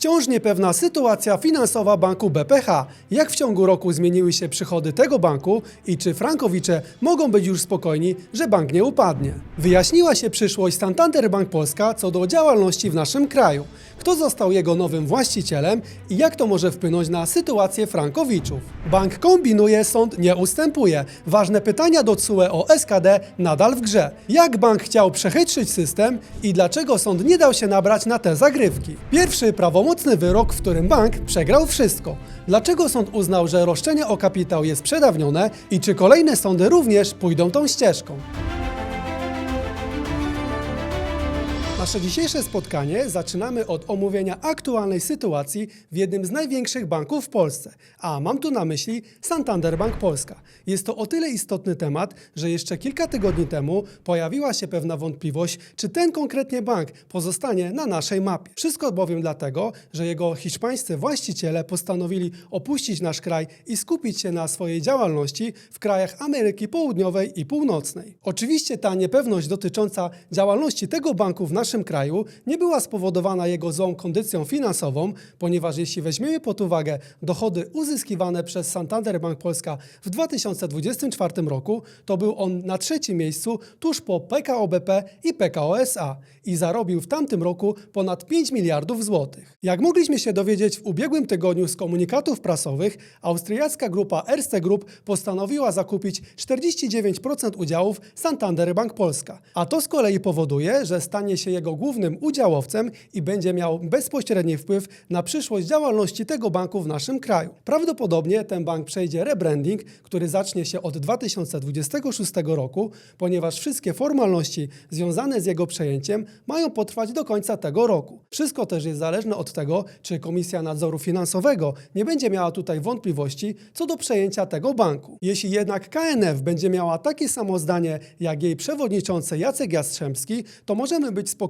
Wciąż niepewna sytuacja finansowa banku BPH. Jak w ciągu roku zmieniły się przychody tego banku i czy frankowicze mogą być już spokojni, że bank nie upadnie? Wyjaśniła się przyszłość Santander Bank Polska co do działalności w naszym kraju. Kto został jego nowym właścicielem i jak to może wpłynąć na sytuację frankowiczów? Bank kombinuje, sąd nie ustępuje. Ważne pytania do CUE o SKD nadal w grze. Jak bank chciał przechytrzyć system i dlaczego sąd nie dał się nabrać na te zagrywki? Pierwszy prawomocny wyrok, w którym bank przegrał wszystko. Dlaczego sąd uznał, że roszczenie o kapitał jest przedawnione i czy kolejne sądy również pójdą tą ścieżką? Nasze dzisiejsze spotkanie zaczynamy od omówienia aktualnej sytuacji w jednym z największych banków w Polsce, a mam tu na myśli Santander Bank Polska. Jest to o tyle istotny temat, że jeszcze kilka tygodni temu pojawiła się pewna wątpliwość, czy ten konkretnie bank pozostanie na naszej mapie. Wszystko bowiem dlatego, że jego hiszpańscy właściciele postanowili opuścić nasz kraj i skupić się na swojej działalności w krajach Ameryki Południowej i Północnej. Oczywiście ta niepewność dotycząca działalności tego banku w naszym kraju nie była spowodowana jego złą kondycją finansową, ponieważ jeśli weźmiemy pod uwagę dochody uzyskiwane przez Santander Bank Polska w 2024 roku, to był on na trzecim miejscu tuż po PKO BP i PKO SA i zarobił w tamtym roku ponad 5 miliardów złotych. Jak mogliśmy się dowiedzieć w ubiegłym tygodniu z komunikatów prasowych, austriacka grupa Erste Group postanowiła zakupić 49% udziałów Santander Bank Polska, a to z kolei powoduje, że stanie się jego głównym udziałowcem i będzie miał bezpośredni wpływ na przyszłość działalności tego banku w naszym kraju. Prawdopodobnie ten bank przejdzie rebranding, który zacznie się od 2026 roku, ponieważ wszystkie formalności związane z jego przejęciem mają potrwać do końca tego roku. Wszystko też jest zależne od tego, czy Komisja Nadzoru Finansowego nie będzie miała tutaj wątpliwości co do przejęcia tego banku. Jeśli jednak KNF będzie miała takie samo zdanie jak jej przewodniczący Jacek Jastrzębski, to możemy być spokojni,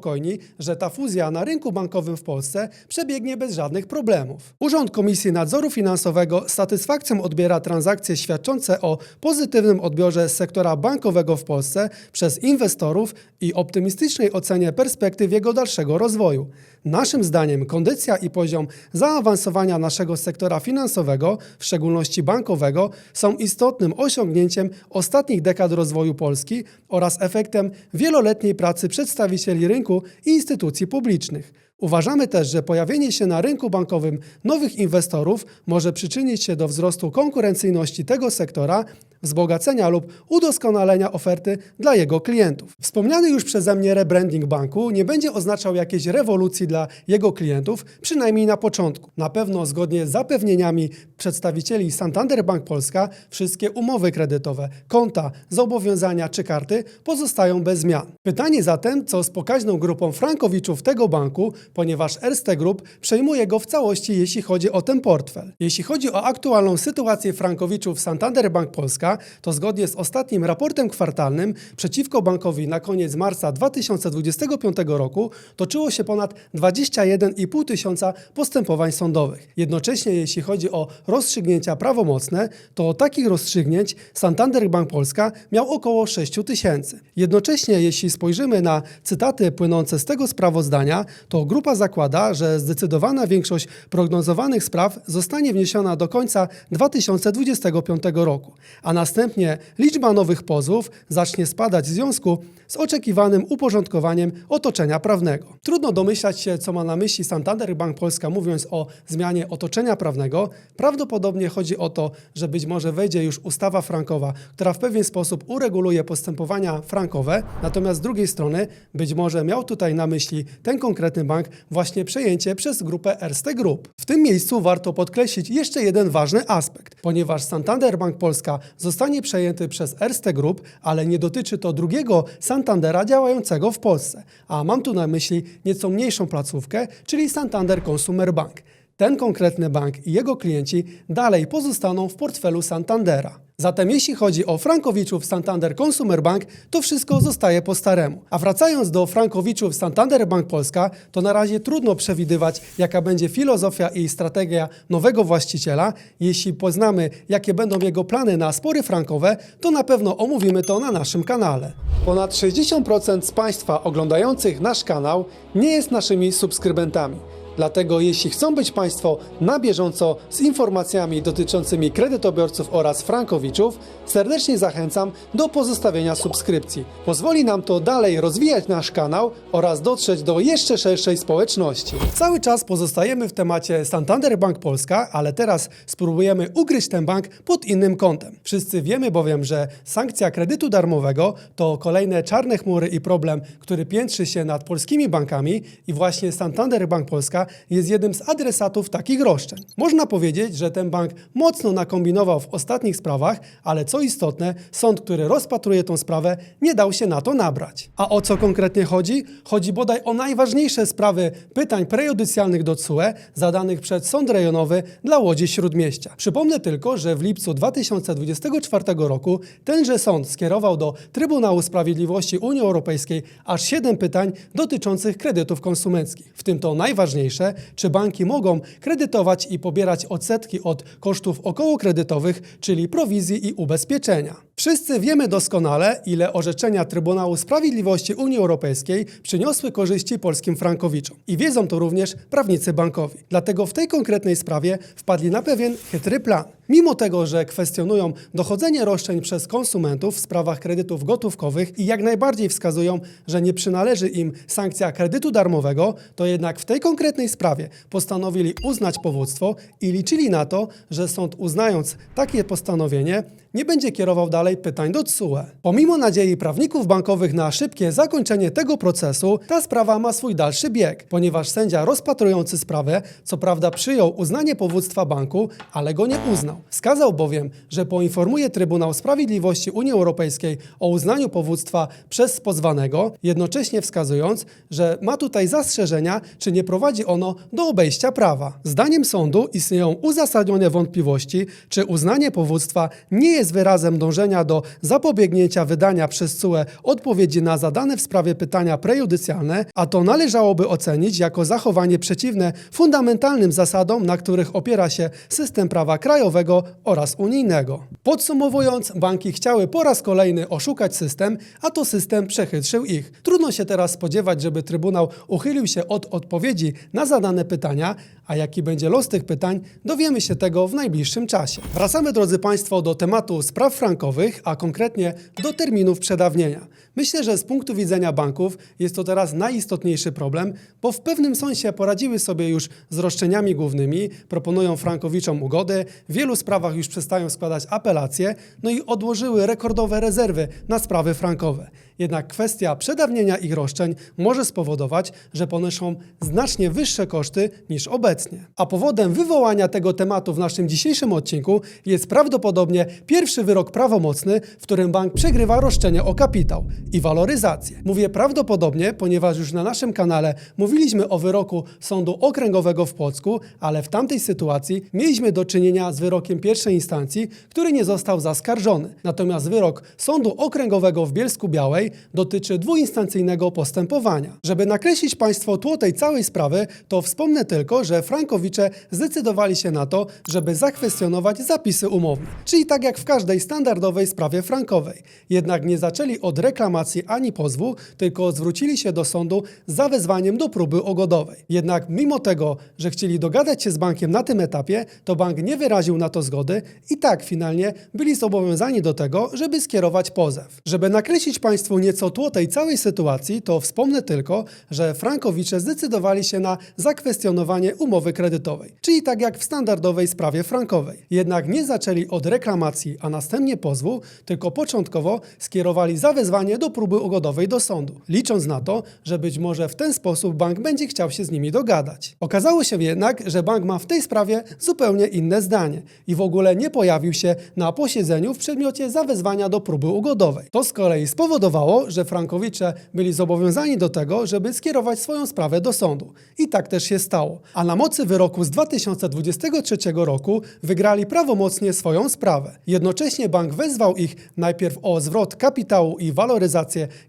że ta fuzja na rynku bankowym w Polsce przebiegnie bez żadnych problemów. Urząd Komisji Nadzoru Finansowego z satysfakcją odbiera transakcje świadczące o pozytywnym odbiorze sektora bankowego w Polsce przez inwestorów i optymistycznej ocenie perspektyw jego dalszego rozwoju. Naszym zdaniem kondycja i poziom zaawansowania naszego sektora finansowego, w szczególności bankowego, są istotnym osiągnięciem ostatnich dekad rozwoju Polski oraz efektem wieloletniej pracy przedstawicieli rynku i instytucji publicznych. Uważamy też, że pojawienie się na rynku bankowym nowych inwestorów może przyczynić się do wzrostu konkurencyjności tego sektora, wzbogacenia lub udoskonalenia oferty dla jego klientów. Wspomniany już przeze mnie rebranding banku nie będzie oznaczał jakiejś rewolucji dla jego klientów, przynajmniej na początku. Na pewno zgodnie z zapewnieniami przedstawicieli Santander Bank Polska wszystkie umowy kredytowe, konta, zobowiązania czy karty pozostają bez zmian. Pytanie zatem, co z pokaźną grupą frankowiczów tego banku, ponieważ Erste Group przejmuje go w całości, jeśli chodzi o ten portfel. Jeśli chodzi o aktualną sytuację frankowiczów Santander Bank Polska, to zgodnie z ostatnim raportem kwartalnym przeciwko bankowi na koniec marca 2025 roku toczyło się ponad 21,5 tysiąca postępowań sądowych. Jednocześnie jeśli chodzi o rozstrzygnięcia prawomocne, to takich rozstrzygnięć Santander Bank Polska miał około 6 tysięcy. Jednocześnie jeśli spojrzymy na cytaty płynące z tego sprawozdania, to grupa zakłada, że zdecydowana większość prognozowanych spraw zostanie wniesiona do końca 2025 roku, a następnie liczba nowych pozwów zacznie spadać w związku z oczekiwanym uporządkowaniem otoczenia prawnego. Trudno domyślać się, co ma na myśli Santander Bank Polska mówiąc o zmianie otoczenia prawnego. Prawdopodobnie chodzi o to, że być może wejdzie już ustawa frankowa, która w pewien sposób ureguluje postępowania frankowe, natomiast z drugiej strony być może miał tutaj na myśli ten konkretny bank właśnie przejęcie przez grupę Erste Group. W tym miejscu warto podkreślić jeszcze jeden ważny aspekt, ponieważ Santander Bank Polska zostanie przejęty przez Erste Group, ale nie dotyczy to drugiego Santandera działającego w Polsce, a mam tu na myśli nieco mniejszą placówkę, czyli Santander Consumer Bank. Ten konkretny bank i jego klienci dalej pozostaną w portfelu Santandera. Zatem jeśli chodzi o frankowiczów Santander Consumer Bank, to wszystko zostaje po staremu. A wracając do frankowiczów Santander Bank Polska, to na razie trudno przewidywać, jaka będzie filozofia i strategia nowego właściciela. Jeśli poznamy, jakie będą jego plany na spory frankowe, to na pewno omówimy to na naszym kanale. Ponad 60% z Państwa oglądających nasz kanał nie jest naszymi subskrybentami. Dlatego jeśli chcą być Państwo na bieżąco z informacjami dotyczącymi kredytobiorców oraz frankowiczów, serdecznie zachęcam do pozostawienia subskrypcji. Pozwoli nam to dalej rozwijać nasz kanał oraz dotrzeć do jeszcze szerszej społeczności. Cały czas pozostajemy w temacie Santander Bank Polska, ale teraz spróbujemy ugryźć ten bank pod innym kątem. Wszyscy wiemy bowiem, że sankcja kredytu darmowego to kolejne czarne chmury i problem, który piętrzy się nad polskimi bankami i właśnie Santander Bank Polska jest jednym z adresatów takich roszczeń. Można powiedzieć, że ten bank mocno nakombinował w ostatnich sprawach, ale co istotne, sąd, który rozpatruje tą sprawę, nie dał się na to nabrać. A o co konkretnie chodzi? Chodzi bodaj o najważniejsze sprawy pytań prejudycjalnych do TSUE zadanych przez Sąd Rejonowy dla Łodzi Śródmieścia. Przypomnę tylko, że w lipcu 2024 roku tenże sąd skierował do Trybunału Sprawiedliwości Unii Europejskiej aż 7 pytań dotyczących kredytów konsumenckich. W tym to najważniejsze, czy banki mogą kredytować i pobierać odsetki od kosztów okołokredytowych, czyli prowizji i ubezpieczenia. Wszyscy wiemy doskonale, ile orzeczenia Trybunału Sprawiedliwości Unii Europejskiej przyniosły korzyści polskim frankowiczom. I wiedzą to również prawnicy bankowi. Dlatego w tej konkretnej sprawie wpadli na pewien chytry plan. Mimo tego, że kwestionują dochodzenie roszczeń przez konsumentów w sprawach kredytów gotówkowych i jak najbardziej wskazują, że nie przynależy im sankcja kredytu darmowego, to jednak w tej konkretnej sprawie postanowili uznać powództwo i liczyli na to, że sąd uznając takie postanowienie, nie będzie kierował dalej pytań do TSUE. Pomimo nadziei prawników bankowych na szybkie zakończenie tego procesu, ta sprawa ma swój dalszy bieg, ponieważ sędzia rozpatrujący sprawę, co prawda przyjął uznanie powództwa banku, ale go nie uznał. Wskazał bowiem, że poinformuje Trybunał Sprawiedliwości Unii Europejskiej o uznaniu powództwa przez pozwanego, jednocześnie wskazując, że ma tutaj zastrzeżenia, czy nie prowadzi ono do obejścia prawa. Zdaniem sądu istnieją uzasadnione wątpliwości, czy uznanie powództwa nie jest wyrazem dążenia do zapobiegnięcia wydania przez CUE odpowiedzi na zadane w sprawie pytania prejudycjalne, a to należałoby ocenić jako zachowanie przeciwne fundamentalnym zasadom, na których opiera się system prawa krajowego oraz unijnego. Podsumowując, banki chciały po raz kolejny oszukać system, a to system przechytrzył ich. Trudno się teraz spodziewać, żeby Trybunał uchylił się od odpowiedzi na zadane pytania, a jaki będzie los tych pytań, dowiemy się tego w najbliższym czasie. Wracamy, drodzy Państwo, do tematu spraw frankowych, a konkretnie do terminów przedawnienia. Myślę, że z punktu widzenia banków jest to teraz najistotniejszy problem, bo w pewnym sensie poradziły sobie już z roszczeniami głównymi, proponują frankowiczom ugody, w wielu sprawach już przestają składać apelacje, no i odłożyły rekordowe rezerwy na sprawy frankowe. Jednak kwestia przedawnienia ich roszczeń może spowodować, że ponoszą znacznie wyższe koszty niż obecnie. A powodem wywołania tego tematu w naszym dzisiejszym odcinku jest prawdopodobnie pierwszy wyrok prawomocny, w którym bank przegrywa roszczenie o kapitał i waloryzację. Mówię prawdopodobnie, ponieważ już na naszym kanale mówiliśmy o wyroku Sądu Okręgowego w Płocku, ale w tamtej sytuacji mieliśmy do czynienia z wyrokiem pierwszej instancji, który nie został zaskarżony. Natomiast wyrok Sądu Okręgowego w Bielsku Białej dotyczy dwuinstancyjnego postępowania. Żeby nakreślić Państwo tło tej całej sprawy, to wspomnę tylko, że frankowicze zdecydowali się na to, żeby zakwestionować zapisy umowne. Czyli tak jak w każdej standardowej sprawie frankowej. Jednak nie zaczęli od reklamacji ani pozwu, tylko zwrócili się do sądu z zawezwaniem do próby ogodowej. Jednak mimo tego, że chcieli dogadać się z bankiem na tym etapie, to bank nie wyraził na to zgody i tak finalnie byli zobowiązani do tego, żeby skierować pozew. Żeby nakreślić Państwu nieco tło tej całej sytuacji, to wspomnę tylko, że frankowicze zdecydowali się na zakwestionowanie umowy kredytowej, czyli tak jak w standardowej sprawie frankowej. Jednak nie zaczęli od reklamacji, a następnie pozwu, tylko początkowo skierowali zawezwanie do próby ugodowej do sądu, licząc na to, że być może w ten sposób bank będzie chciał się z nimi dogadać. Okazało się jednak, że bank ma w tej sprawie zupełnie inne zdanie i w ogóle nie pojawił się na posiedzeniu w przedmiocie zawezwania do próby ugodowej. To z kolei spowodowało, że frankowicze byli zobowiązani do tego, żeby skierować swoją sprawę do sądu. I tak też się stało. A na mocy wyroku z 2023 roku wygrali prawomocnie swoją sprawę. Jednocześnie bank wezwał ich najpierw o zwrot kapitału i waloryzację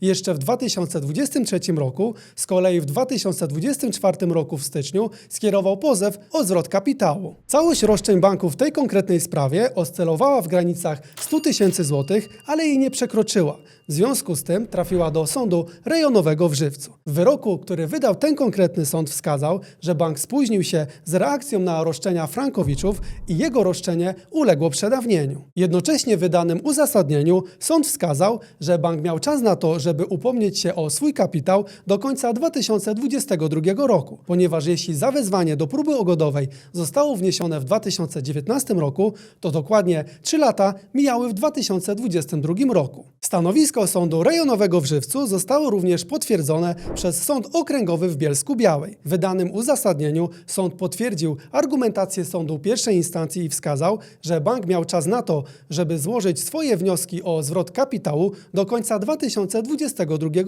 jeszcze w 2023 roku, z kolei w 2024 roku w styczniu skierował pozew o zwrot kapitału. Całość roszczeń banku w tej konkretnej sprawie oscylowała w granicach 100 tysięcy złotych, ale jej nie przekroczyła. W związku z tym trafiła do sądu rejonowego w Żywcu. W wyroku, który wydał ten konkretny sąd wskazał, że bank spóźnił się z reakcją na roszczenia Frankowiczów i jego roszczenie uległo przedawnieniu. Jednocześnie w wydanym uzasadnieniu sąd wskazał, że bank miał czas na to, żeby upomnieć się o swój kapitał do końca 2022 roku, ponieważ jeśli zawezwanie do próby ugodowej zostało wniesione w 2019 roku, to dokładnie 3 lata mijały w 2022 roku. Stanowisko sądu rejonowego w Żywcu zostało również potwierdzone przez Sąd Okręgowy w Bielsku Białej. W wydanym uzasadnieniu sąd potwierdził argumentację sądu pierwszej instancji i wskazał, że bank miał czas na to, żeby złożyć swoje wnioski o zwrot kapitału do końca 2022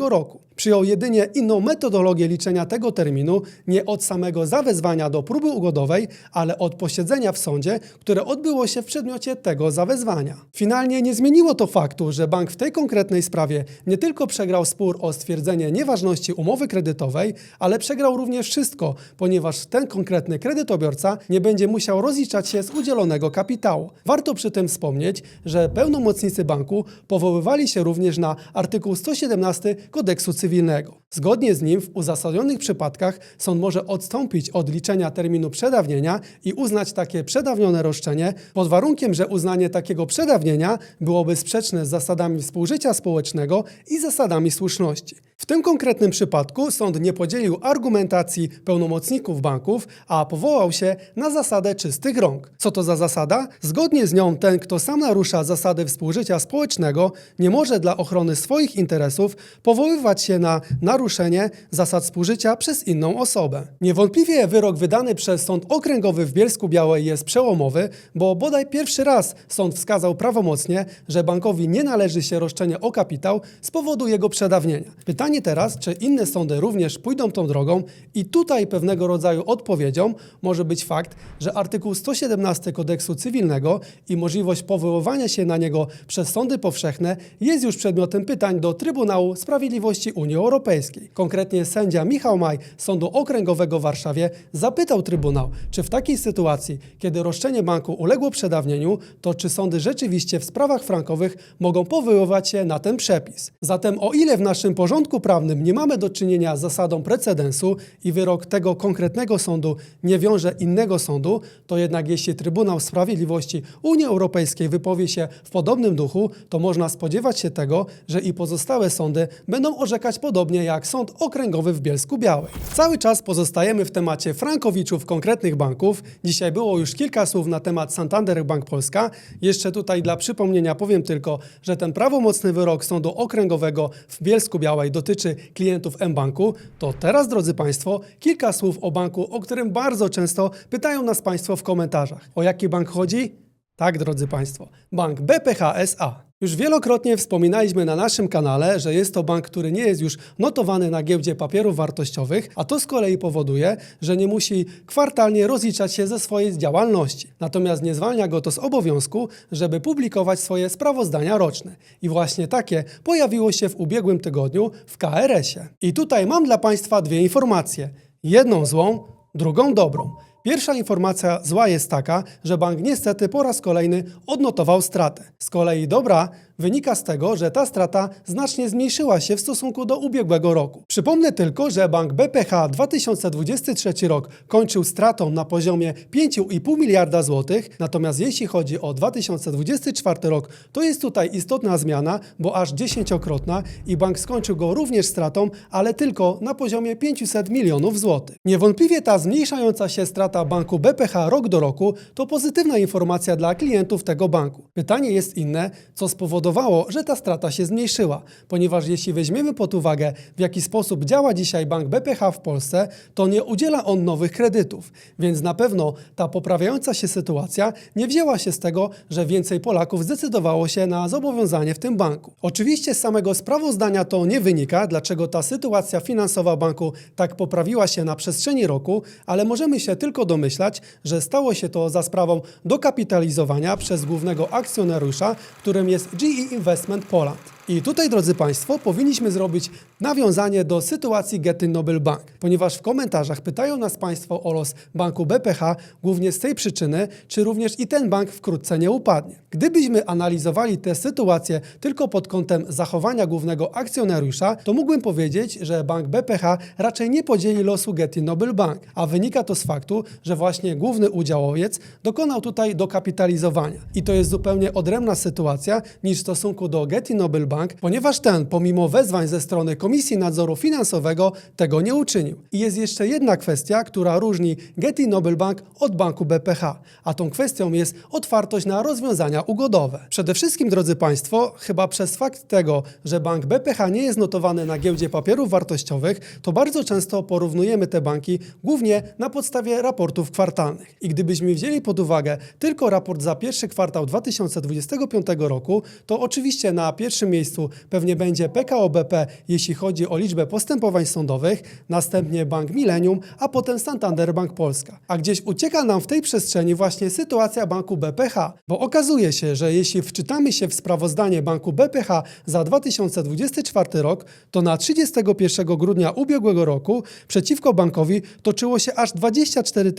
roku. Przyjął jedynie inną metodologię liczenia tego terminu, nie od samego zawezwania do próby ugodowej, ale od posiedzenia w sądzie, które odbyło się w przedmiocie tego zawezwania. Finalnie nie zmieniło to faktu, że bank w tej konkretnej sprawie nie tylko przegrał spór o stwierdzenie nieważności umowy kredytowej, ale przegrał również wszystko, ponieważ ten konkretny kredytobiorca nie będzie musiał rozliczać się z udzielonego kapitału. Warto przy tym wspomnieć, że pełnomocnicy banku powoływali się również na artykuł 117 kodeksu cywilnego. Zgodnie z nim w uzasadnionych przypadkach sąd może odstąpić od liczenia terminu przedawnienia i uznać takie przedawnione roszczenie pod warunkiem, że uznanie takiego przedawnienia byłoby sprzeczne z zasadami współżycia społecznego i zasadami słuszności. W tym konkretnym przypadku sąd nie podzielił argumentacji pełnomocników banków, a powołał się na zasadę czystych rąk. Co to za zasada? Zgodnie z nią ten, kto sam narusza zasady współżycia społecznego, nie może dla ochrony swoich interesów powoływać się na naruszenie zasad współżycia przez inną osobę. Niewątpliwie wyrok wydany przez Sąd Okręgowy w Bielsku Białej jest przełomowy, bo bodaj pierwszy raz sąd wskazał prawomocnie, że bankowi nie należy się roszczenie o kapitał z powodu jego przedawnienia. Pytanie teraz, czy inne sądy również pójdą tą drogą i tutaj pewnego rodzaju odpowiedzią może być fakt, że artykuł 117 kodeksu cywilnego i możliwość powoływania się na niego przez sądy powszechne jest już przedmiotem pytań do Trybunału Sprawiedliwości Unii Europejskiej. Konkretnie sędzia Michał Maj Sądu Okręgowego w Warszawie zapytał Trybunał, czy w takiej sytuacji, kiedy roszczenie banku uległo przedawnieniu, to czy sądy rzeczywiście w sprawach frankowych mogą powoływać się na ten przepis. Zatem o ile w naszym porządku prawnym nie mamy do czynienia z zasadą precedensu i wyrok tego konkretnego sądu nie wiąże innego sądu, to jednak jeśli Trybunał Sprawiedliwości Unii Europejskiej wypowie się w podobnym duchu, to można spodziewać się tego, że i pozostałe sądy będą orzekać podobnie jak Sąd Okręgowy w Bielsku Białej. Cały czas pozostajemy w temacie frankowiczów konkretnych banków. Dzisiaj było już kilka słów na temat Santander Bank Polska. Jeszcze tutaj dla przypomnienia powiem tylko, że ten prawomocny wyrok Sądu Okręgowego w Bielsku Białej dotyczy klientów mBanku. To teraz, drodzy Państwo, kilka słów o banku, o którym bardzo często pytają nas Państwo w komentarzach. O jaki bank chodzi? Tak, drodzy Państwo, bank BPH SA. Już wielokrotnie wspominaliśmy na naszym kanale, że jest to bank, który nie jest już notowany na giełdzie papierów wartościowych, a to z kolei powoduje, że nie musi kwartalnie rozliczać się ze swojej działalności. Natomiast nie zwalnia go to z obowiązku, żeby publikować swoje sprawozdania roczne. I właśnie takie pojawiło się w ubiegłym tygodniu w KRS-ie. I tutaj mam dla Państwa dwie informacje. Jedną złą, drugą dobrą. Pierwsza informacja zła jest taka, że bank niestety po raz kolejny odnotował stratę. Z kolei dobra wynika z tego, że ta strata znacznie zmniejszyła się w stosunku do ubiegłego roku. Przypomnę tylko, że bank BPH 2023 rok kończył stratą na poziomie 5,5 miliarda złotych, natomiast jeśli chodzi o 2024 rok, to jest tutaj istotna zmiana, bo aż dziesięciokrotna i bank skończył go również stratą, ale tylko na poziomie 500 milionów złotych. Niewątpliwie ta zmniejszająca się strata banku BPH rok do roku to pozytywna informacja dla klientów tego banku. Pytanie jest inne, co spowodowało, że ta strata się zmniejszyła, ponieważ jeśli weźmiemy pod uwagę, w jaki sposób działa dzisiaj bank BPH w Polsce, to nie udziela on nowych kredytów, więc na pewno ta poprawiająca się sytuacja nie wzięła się z tego, że więcej Polaków zdecydowało się na zobowiązanie w tym banku. Oczywiście z samego sprawozdania to nie wynika, dlaczego ta sytuacja finansowa banku tak poprawiła się na przestrzeni roku, ale możemy się tylko domyślać, że stało się to za sprawą dokapitalizowania przez głównego akcjonariusza, którym jest GE Investment Poland. I tutaj, drodzy Państwo, powinniśmy zrobić nawiązanie do sytuacji Getty Noble Bank, ponieważ w komentarzach pytają nas Państwo o los banku BPH głównie z tej przyczyny, czy również i ten bank wkrótce nie upadnie. Gdybyśmy analizowali tę sytuację tylko pod kątem zachowania głównego akcjonariusza, to mógłbym powiedzieć, że bank BPH raczej nie podzieli losu Getty Noble Bank, a wynika to z faktu, że właśnie główny udziałowiec dokonał tutaj dokapitalizowania. I to jest zupełnie odrębna sytuacja niż stosunku do Getty Noble Bank, ponieważ ten, pomimo wezwań ze strony Komisji Nadzoru Finansowego, tego nie uczynił. I jest jeszcze jedna kwestia, która różni Getty Noble Bank od banku BPH, a tą kwestią jest otwartość na rozwiązania ugodowe. Przede wszystkim, drodzy Państwo, chyba przez fakt tego, że bank BPH nie jest notowany na giełdzie papierów wartościowych, to bardzo często porównujemy te banki głównie na podstawie raportów kwartalnych. I gdybyśmy wzięli pod uwagę tylko raport za pierwszy kwartał 2025 roku, to oczywiście na pierwszym miejscu pewnie będzie PKO BP, jeśli chodzi o liczbę postępowań sądowych, następnie Bank Millennium, a potem Santander Bank Polska. A gdzieś ucieka nam w tej przestrzeni właśnie sytuacja banku BPH, bo okazuje się, że jeśli wczytamy się w sprawozdanie banku BPH za 2024 rok, to na 31 grudnia ubiegłego roku przeciwko bankowi toczyło się aż 24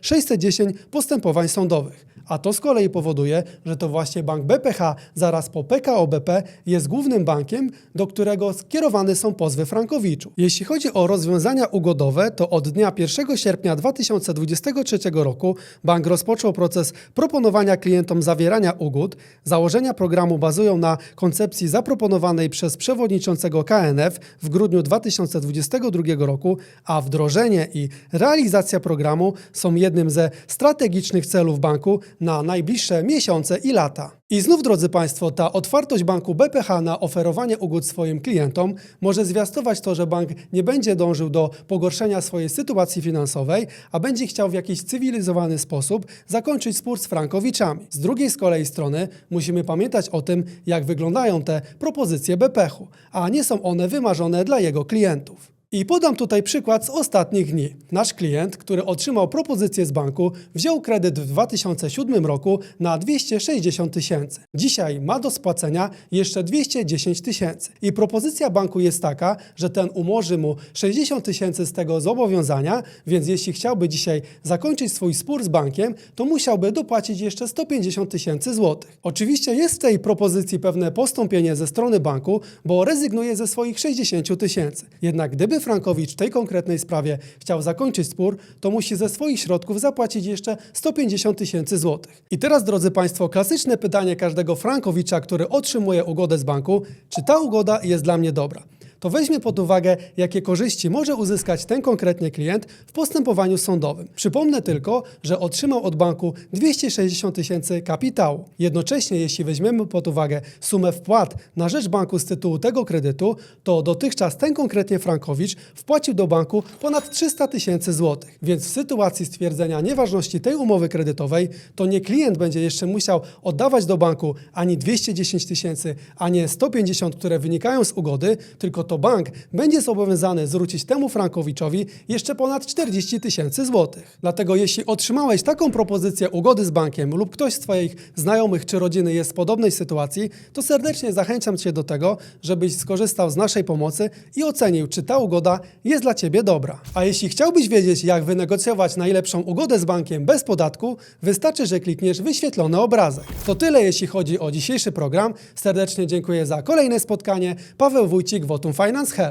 610 postępowań sądowych. A to z kolei powoduje, że to właśnie bank BPH zaraz po PKO BP jest głównym bankiem, do którego skierowane są pozwy frankowiczów. Jeśli chodzi o rozwiązania ugodowe, to od dnia 1 sierpnia 2023 roku bank rozpoczął proces proponowania klientom zawierania ugód. Założenia programu bazują na koncepcji zaproponowanej przez przewodniczącego KNF w grudniu 2022 roku, a wdrożenie i realizacja programu są jednym ze strategicznych celów banku na najbliższe miesiące i lata. I znów, drodzy Państwo, ta otwartość banku BPH na oferowanie ugód swoim klientom może zwiastować to, że bank nie będzie dążył do pogorszenia swojej sytuacji finansowej, a będzie chciał w jakiś cywilizowany sposób zakończyć spór z frankowiczami. Z drugiej z kolei strony musimy pamiętać o tym, jak wyglądają te propozycje BPH-u, a nie są one wymarzone dla jego klientów. I podam tutaj przykład z ostatnich dni. Nasz klient, który otrzymał propozycję z banku, wziął kredyt w 2007 roku na 260 tysięcy. Dzisiaj ma do spłacenia jeszcze 210 tysięcy. I propozycja banku jest taka, że ten umorzy mu 60 tysięcy z tego zobowiązania, więc jeśli chciałby dzisiaj zakończyć swój spór z bankiem, to musiałby dopłacić jeszcze 150 tysięcy złotych. Oczywiście jest w tej propozycji pewne postąpienie ze strony banku, bo rezygnuje ze swoich 60 tysięcy. Jednak gdyby Frankowicz w tej konkretnej sprawie chciał zakończyć spór, to musi ze swoich środków zapłacić jeszcze 150 tysięcy złotych. I teraz, drodzy Państwo, klasyczne pytanie każdego Frankowicza, który otrzymuje ugodę z banku, czy ta ugoda jest dla mnie dobra? To weźmie pod uwagę, jakie korzyści może uzyskać ten konkretnie klient w postępowaniu sądowym. Przypomnę tylko, że otrzymał od banku 260 tysięcy kapitału. Jednocześnie, jeśli weźmiemy pod uwagę sumę wpłat na rzecz banku z tytułu tego kredytu, to dotychczas ten konkretnie Frankowicz wpłacił do banku ponad 300 tysięcy złotych. Więc w sytuacji stwierdzenia nieważności tej umowy kredytowej, to nie klient będzie jeszcze musiał oddawać do banku ani 210 tysięcy, ani 150, które wynikają z ugody, tylko to bank będzie zobowiązany zwrócić temu Frankowiczowi jeszcze ponad 40 tysięcy złotych. Dlatego jeśli otrzymałeś taką propozycję ugody z bankiem lub ktoś z Twoich znajomych czy rodziny jest w podobnej sytuacji, to serdecznie zachęcam Cię do tego, żebyś skorzystał z naszej pomocy i ocenił, czy ta ugoda jest dla Ciebie dobra. A jeśli chciałbyś wiedzieć, jak wynegocjować najlepszą ugodę z bankiem bez podatku, wystarczy, że klikniesz wyświetlony obrazek. To tyle, jeśli chodzi o dzisiejszy program. Serdecznie dziękuję za kolejne spotkanie. Paweł Wójcik, Wotum finance her.